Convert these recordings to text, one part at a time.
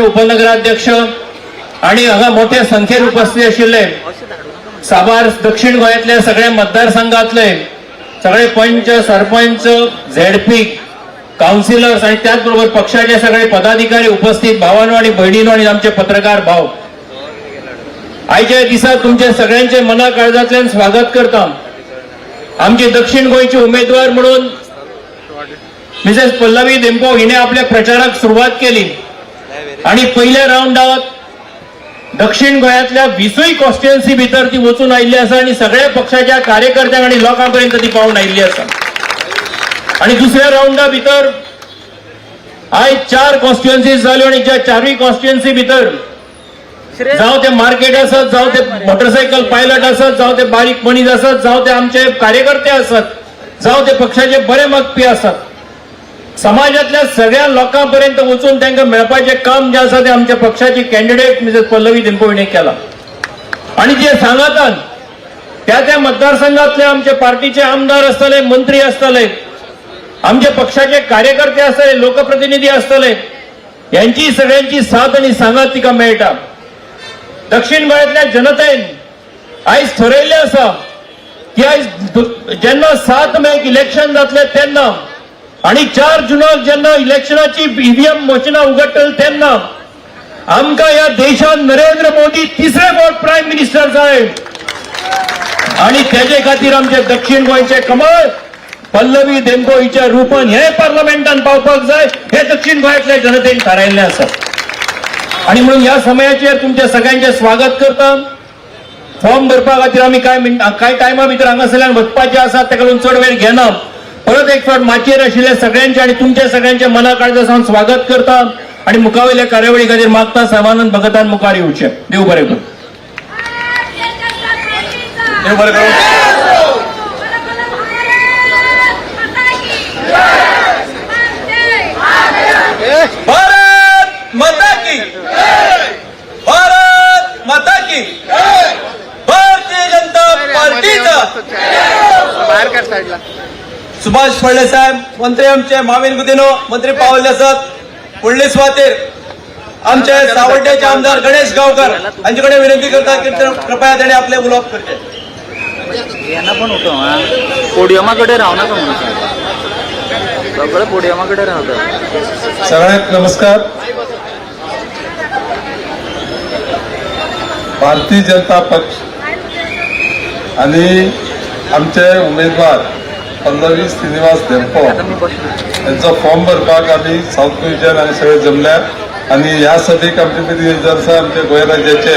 उपनगराध्यक्ष आणि हांगा मोठ्या संख्येन उपस्थित आशिल्ले साबार दक्षिण गोंयांतल्या सगळ्या मतदारसंघातले सगळे पंच सरपंच झेडपी काउन्सिलर्स आणि त्याचबरोबर पक्षाचे सगळे पदाधिकारी उपस्थित भावांनो आणि भयणीनो आणि आमचे पत्रकार भाव आयच्या दिसा तुमचे सगळ्यांचे मना काळजातल्यान स्वागत करता. आमचे दक्षिण गोंयचे उमेदवार म्हणून मिसेस पल्लवी देंपो हिने आपल्या प्रचाराक सुरुवात केली. आणि पहिल्या राऊंडात दक्षिण गोंयांतल्या विसूय कॉन्स्टिट्युएन्सी भितर ती वचून आयिल्ली आसा आणि सगळ्या पक्षाच्या कार्यकर्त्यांक आणि लोकांपर्यंत ती पावून आयिल्ली आसा आणि दुसऱ्या राऊंडा भितर आयज चार कॉन्स्टिट्युएन्सीज जाल्यो आणि ज्या चारूय कॉन्स्टिट्युएन्सी भितर जावं ते मार्केट आसत जावं ते मोटरसायकल पायलट आसत जावं ते बारीक मनीस आसत जावं ते आमचे कार्यकर्ते आसत जावं ते पक्षाचे बरे मगपी आसत समाजातल्या सगळ्या लोकांपर्यंत वचून त्यांना मेळपाचें काम जे आसा ते आमच्या पक्षाची कॅन्डिडेट मिसेस पल्लवी दिनपो केला. आणि जे सांगतात त्या त्या मतदारसंघातले आमचे पार्टीचे आमदार असतले मंत्री असतले आमचे पक्षाचे कार्यकर्ते असतले लोकप्रतिनिधी असतले यांची सगळ्यांची साथ आणि सांगात तिका मेळटा दक्षिण गोंयांतल्या जनतेन आयज ठरयल्लें आसा की आयज जेन्ना सात मेक इलेक्शन जातले तेन्ना आणि चार जुनाक जेन्ना इलेक्शनाची ईव्हीएम मशिनां उगडटली तेन्ना आमकां ह्या देशात नरेंद्र मोदी तिसरे फावट प्रायम मिनिस्टर जाय आणि तेजे खातीर आमचे दक्षिण गोंयचे कमळ पल्लवी देंपो हिच्या रुपान हे पार्लमेंटान पावपाक जाय हे दक्षिण गोंयांतल्या जनतेन थारायल्लें आसा आणि म्हणून या समयाचेर तुमचे सगळ्यांचे स्वागत करता. फॉर्म भरपा खातीर आमी कांय कांय टायमा भितर हांगासरल्यान वचपाचे आसा ताका लागून चड वेळ घेना परत एक फावट माचयेर आशिल्ले सगळ्यांचे आणि तुमचे सगळ्यांचे मना काळजासावन स्वागत करता. आणि मुखावेल्या कार्यावळी खातीर मागता सर्वानंद भगतान मुखार येवचे. देव बरें करूं. देव बरें करूं. भारत माता की। भारत माता की। भारतीय जनता पार्टीचा। बाहेर काढ साईडला. सुभाष फळले साहेब मंत्री आमचे माविन गुदिनो मंत्री पावले असत फुडली सुवातेर आमचे सावड्ड्याचे आमदार गणेश गावकर हांचे विनंती करता की कृपया ताणे आपले उलोवप करचे यांना पण होतो पोडियमाकडे राहू नका म्हणून. सांग सगळं पोडियमाकडे राहतं सगळ्यात नमस्कार. भारतीय जनता पक्ष आणि आमचे उमेदवार पल्लवी श्रीनिवास धेंपो यांचा फॉर्म भरपाक आम्ही साऊथ गोंयच्यान आनी सगळे जमल्या आणि ह्या सदीक आमचे मदीं आसा आमचे गोंय राज्याचे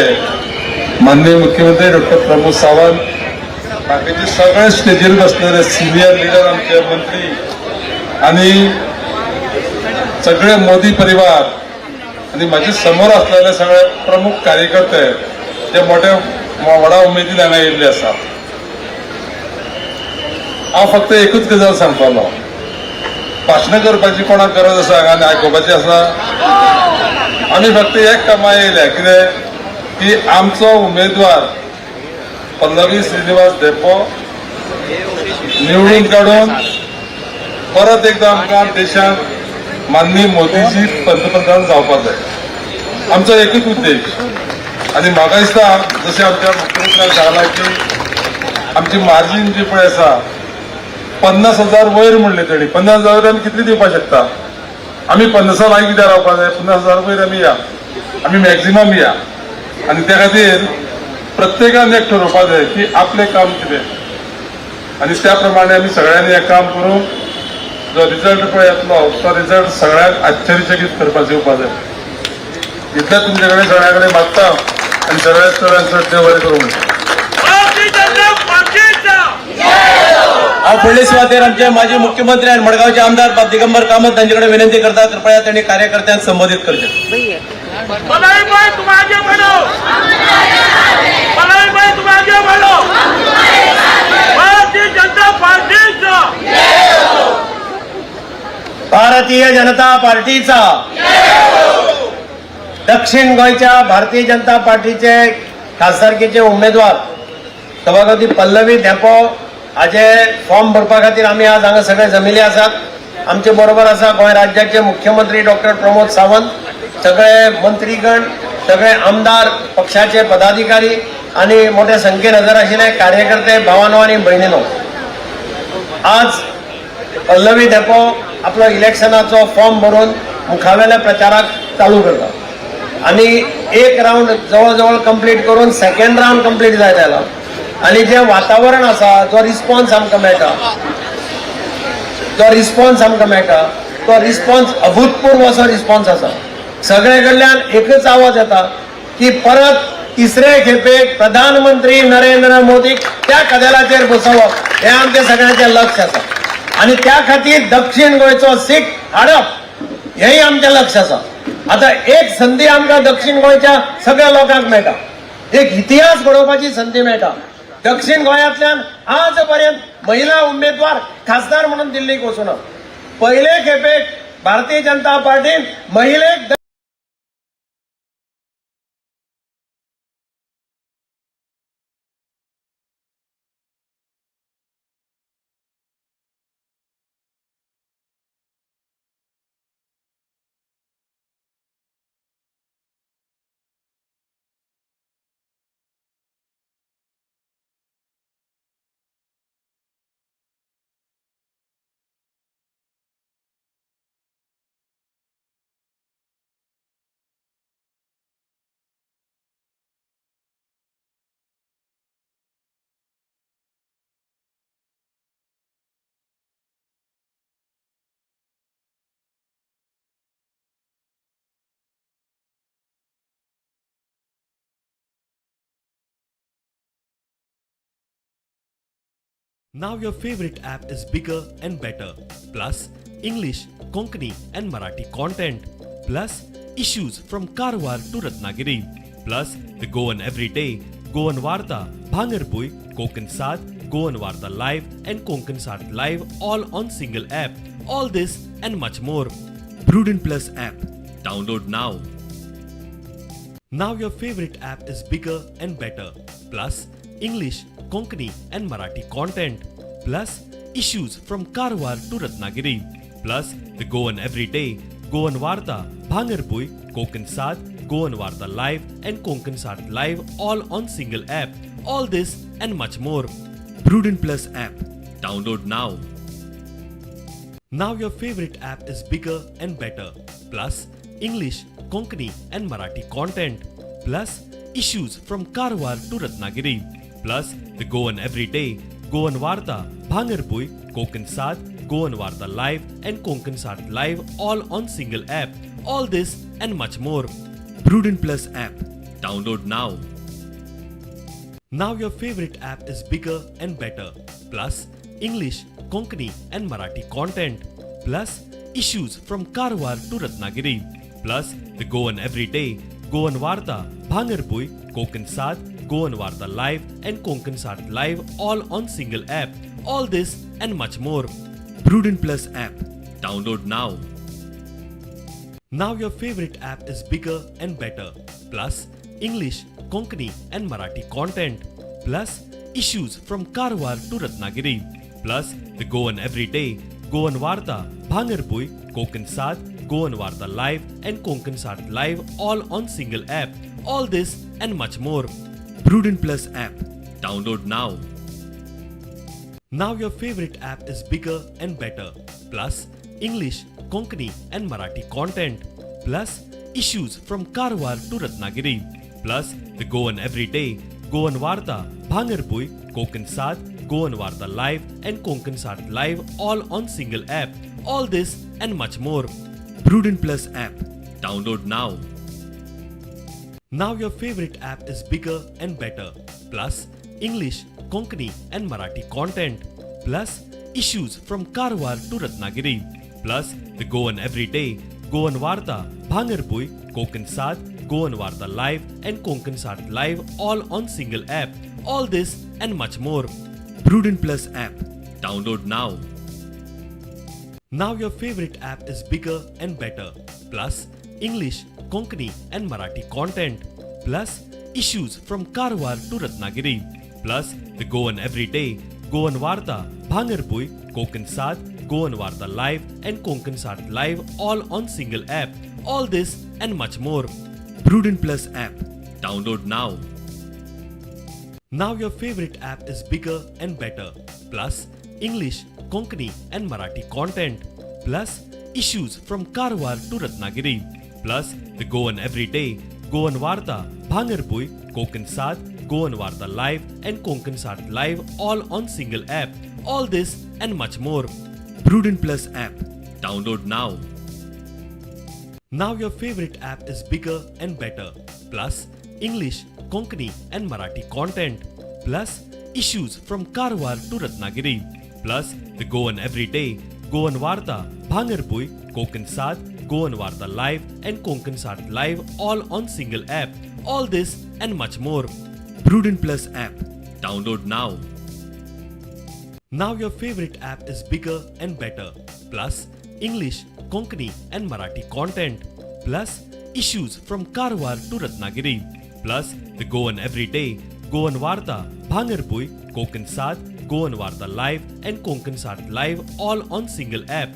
माननीय मुख्यमंत्री डॉक्टर प्रमोद सावंत बाकीचे सगळे स्टेजीर बसलेले सिनियर लिडर आमचे मंत्री आणि सगळे मोदी परिवार आणि माझे समोर असलेले सगळे प्रमुख कार्यकर्ते ते मोठ्या व्हडा उमेदीन हांगा येयल्ले आसात हांव फक्त एकूच गजाल सांगतलो भाशणां करपाची कोणाक गरज आसा आनी आयकुपाची आसा आमी फक्त एक कामां येयल्या कितें की आमचो उमेदवार पल्लवी श्रीनिवास देपो निवडून काडून परत एकदा आमकां देशांत माननीय मोदीजी पंतप्रधान जावपाक जाय. आमचो एकूच उद्देश. आनी म्हाका दिसता जशें आमच्या मुख्यमंत्र्यान सांगलां की आमची मार्जीन जी पळय आसा पन्नास हजार वयर म्हणले तेणी पन्नास हजार आमी कितले दिवपाक शकता? आमी पन्नासा लागीं कित्याक रावपाक जाय पन्नास हजार वयर आमी या. आमी मॅक्झिमम या. आनी त्या खातीर प्रत्येकान एक ठरोवपाक जाय की आपलें काम कितें. आनी त्या प्रमाणे आमी सगळ्यांनी हें काम हो, करून जो रिजल्ट पळय येतलो तो रिजल्ट सगळ्यांक आश्चर्यचकीत करपाचो येवपाक जाय. इतलें तुमचे कडेन सगळ्या कडेन मागता आनी सगळ्यात चडांत चड देव बरें करूं फुडली सुवातेर आमचे माजी मुख्यमंत्री आणि मडगावचे आमदार बाब दिगंबर कामत हांचे विनंती करता कृपया त्यांनी कार्यकर्त्यांक संबोधित बढ़ो। भारतीय जनता पार्टीचा भारतीय जनता पार्टीचा। दक्षिण गोंयच्या भारतीय जनता पार्टीचे खासदारकीचे उमेदवार सभापती पल्लवी धेपो हाजे फॉर्म भरपा खातीर आमी आज हांगा सगळे जमिल्ले आसात आमचे बरोबर आसा गोंय राज्याचे मुख्यमंत्री डॉक्टर प्रमोद सावंत सगळे मंत्रीगण सगळे आमदार पक्षाचे पदाधिकारी आणि मोठ्या संख्येन हजर आशिल्ले कार्यकर्ते भावानो आणि भयणीनो आज पल्लवी डेपो आपलो इलेक्शनाचो फॉर्म भरून मुखावेल्या प्रचाराक चालू करता. आणि एक राऊंड जवळ जवळ कंप्लीट करून सेकंड राऊंड कंप्लीट जायत आयला आणि जे वातावरण आसा जो रिस्पॉन्स आमकां मेळटा. जो रिस्पॉन्स आमकां मेळटा तो रिस्पॉन्स अभूतपूर्व असो रिस्पॉन्स आसा सगळे कडल्यान एकच आवाज येता की परत तिसरे खेपे प्रधानमंत्री नरेंद्र मोदीक त्या कदेलाचेर बसोवप हे आमचे सगळ्यांचे लक्ष आसा आणि त्या खातीर दक्षिण गोंयचो सीट हाडप हेय आमचें लक्ष आसा आता एक संधी आमकां दक्षिण गोंयच्या सगळ्या लोकांक मेळटा. एक इतिहास घडोवपाची संधी मेळटा. दक्षिण गोंयांतल्यान आज पर्यंत महिला उमेदवार खासदार म्हणून दिल्लीक वचूना पहिले खेपेक Bharatiya Janata पार्टीन महिलेक Now your favorite app is bigger and better. Plus, English, Konkani, and Marathi content. Plus, issues from Karwar to Ratnagiri. Plus, the Goan Everyday, Goan Varta, Bhangarpui, Konkan Sat, Goan Varta Live, and Konkan Sat Live all on single app. All this and much more. Prudent Plus app. Download now. Now your favorite app is bigger and better. Plus, English, Konkani, and Marathi content. Plus, issues from Karwar to Ratnagiri. Plus, the Goan Everyday, Goan Varta, Bhangarpui, Konkan Sat, Goan Varta Live, and Konkan Sat Live all on single app. All this and much more. Prudent Plus app. Download now. Now your favorite app is bigger and better. Plus, English, Konkani, and Marathi content. Plus, issues from Karwar to Ratnagiri. Plus, the Goan Everyday, Goan Varta, Bhangarpui, Konkan Sat, Goan Varta Live, and Konkan Sat Live all on single app. All this and much more. Prudent Plus app. Download now. Now your favorite app is bigger and better. Plus, English, Konkani, and Marathi content. Plus, issues from Karwar to Ratnagiri. Plus, the Goan Everyday, Goan Varta, Bhangarpui, Konkan Sat, Goan Varta Live, and Konkan Live all on single app. All this and much more. Prudent Plus app. Download now. Now your favorite app is bigger and better. Plus, English, Konkani, and Marathi content. Plus, issues from Karwar to Ratnagiri. Plus, the Goan Everyday, Goan Varta, Bhangarpui, Konkan Goan Varta Live, and Konkan Live all on single app. All this and much more. Prudent Plus app. Download now. Now your favorite app is bigger and better. Plus, English, Konkani, and Marathi content. Plus, issues from Karwar to Ratnagiri. Plus, the Goan Everyday, Goan Varta, Bhangarpui, Konkan Sat, Goan Varta Live, and Konkan Live all on single app. All this and much more. Prudent Plus app. Download now. Now your favorite app is bigger and better. Plus, English, Konkani, and Marathi content. Plus, issues from Karwar to Ratnagiri. Plus, the Goan Everyday, Goan Varta, Bhangarpui, Konkan Sat, Goan Varta Live, and Konkan Sat Live all on single app. All this and much more. Prudent Plus app. Download now. Now your favorite app is bigger and better. Plus, English, Konkani, and Marathi content. Plus, issues from Karwar to Ratnagiri. Plus, the Goan Everyday, Goan Varta, Bhangarpui, Konkan Sat, Goan Varta Live, and Konkan Sat Live all on single app. All this and much more. Prudent Plus app. Download now. Now your favorite app is bigger and better. Plus, English, Konkani, and Marathi content. Plus, issues from Karwar to Ratnagiri. Plus, the Goan Everyday, Goan Varta, Bhangarpui, Konkan Sat, Goan Varta Live, and Konkan Sat Live all on single app. All this and much more. Prudent Plus app. Download now. Now your favorite app is bigger and better. Plus, English, Konkani, and Marathi content. Plus, issues from Karwar to Ratnagiri. Plus, the Goan Everyday, Goan Varta, Bhangarpui, Konkan Sat, Goan Varta Live, and Konkan Live all on single app. All this and much more. Prudent Plus app. Download now. Now your favorite app is bigger and better. Plus, English, Konkani, and Marathi content. Plus, issues from Karwar to Ratnagiri. Plus, the Goan Everyday, Goan Varta, Bhangarpui, Konkan Goan Varta Live, and Konkan Live all on single app.